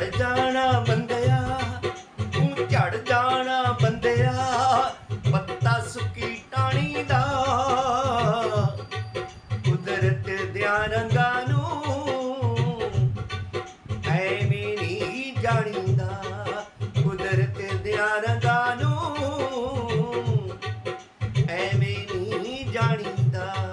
ਝੜ ਜਾਣਾ ਬੰਦਿਆ, ਤੂੰ ਝੜ ਜਾਣਾ ਬੰਦਿਆ, ਪੱਤਾ ਸੁੱਕੀ ਟਾਣੀ ਦਾ। ਕੁਦਰਤ ਦਿਆਂ ਰੰਗਾ ਨੂੰ ਐਵੇਂ ਨਹੀਂ ਜਾਣੀਦਾ। ਕੁਦਰਤ ਦਿਆਂ ਰੰਗਾ ਨੂੰ ਐਵੇਂ ਨਹੀਂ ਜਾਣੀਦਾ।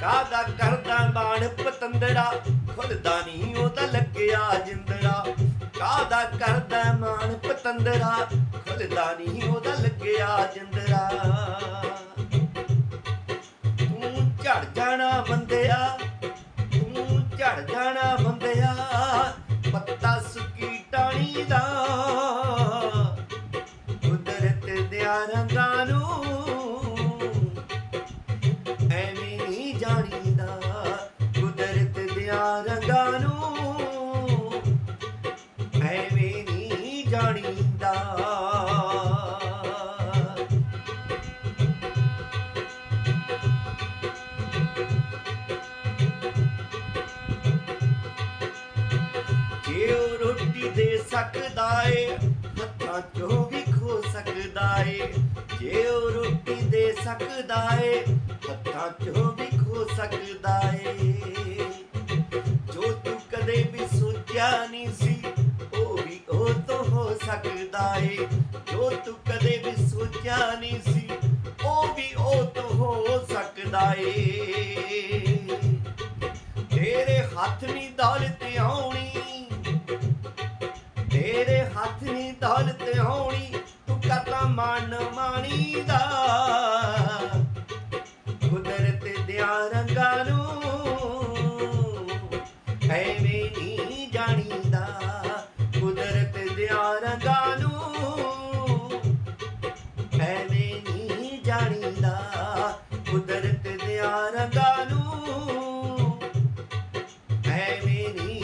ਕਾਦਾ ਕਰਦਾ ਬਾਣ ਪਤੰਦਰਾ ਖੁੱਲਦਾ ਨਹੀਂ ਉਹਦਾ ਲੱਗਿਆ ਜਿੰਦਰਾ ਕਾਦਾ ਕਰਦਾ ਮਾਣ ਪਤੰਦਰਾ ਖੁੱਲਦਾ ਨਹੀਂ ਉਹਦਾ ਲੱਗਿਆ ਜਿੰਦਰਾ ਤੂੰ ਝੜ ਜਾਣਾ ਬੰਦਿਆ, ਤੂੰ ਝੜ ਜਾਣਾ ਬੰਦਿਆ। ਪੱਤਾ ਸੁੱਕੀ ਟਾਣੀ ਦਾ ਜਾਣੀਦਾ। ਜੇ ਉਹ ਰੋਟੀ ਦੇ ਸਕਦਾ ਏ ਹੱਥਾਂ ਚੋਂ ਵੀ ਖੋ ਸਕਦਾ ਏ? ਜੇ ਉਹ ਰੋਟੀ ਦੇ ਸਕਦਾ ਏ ਹੱਥਾਂ ਚੋਂ ਵੀ ਖੋ ਸਕਦਾ ਏ? ਜੋ ਤੂੰ ਕਦੇ ਵੀ ਸੋਚਿਆ ਨਹੀਂ ਸੀ ਸਕਦਾ ਏ ਜੋ ਤੂੰ ਕਦੇ ਵੀ ਸੋਚਿਆ ਨਹੀਂ ਸੀ, ਉਹ ਵੀ ਉਹ ਤੋਂ ਹੋ ਸਕਦਾ ਏ। ਤੇਰੇ ਹੱਥ ਨਹੀਂ ਦੌਲਤ ਆਉਣੀ, ਤੇਰੇ ਹੱਥ ਨਹੀਂ ਦੌਲਤ ਆਉਣੀ, ਤੂੰ ਕਰਦਾ ਮਨ ਮਾਣੀ ਦਾ है मेरी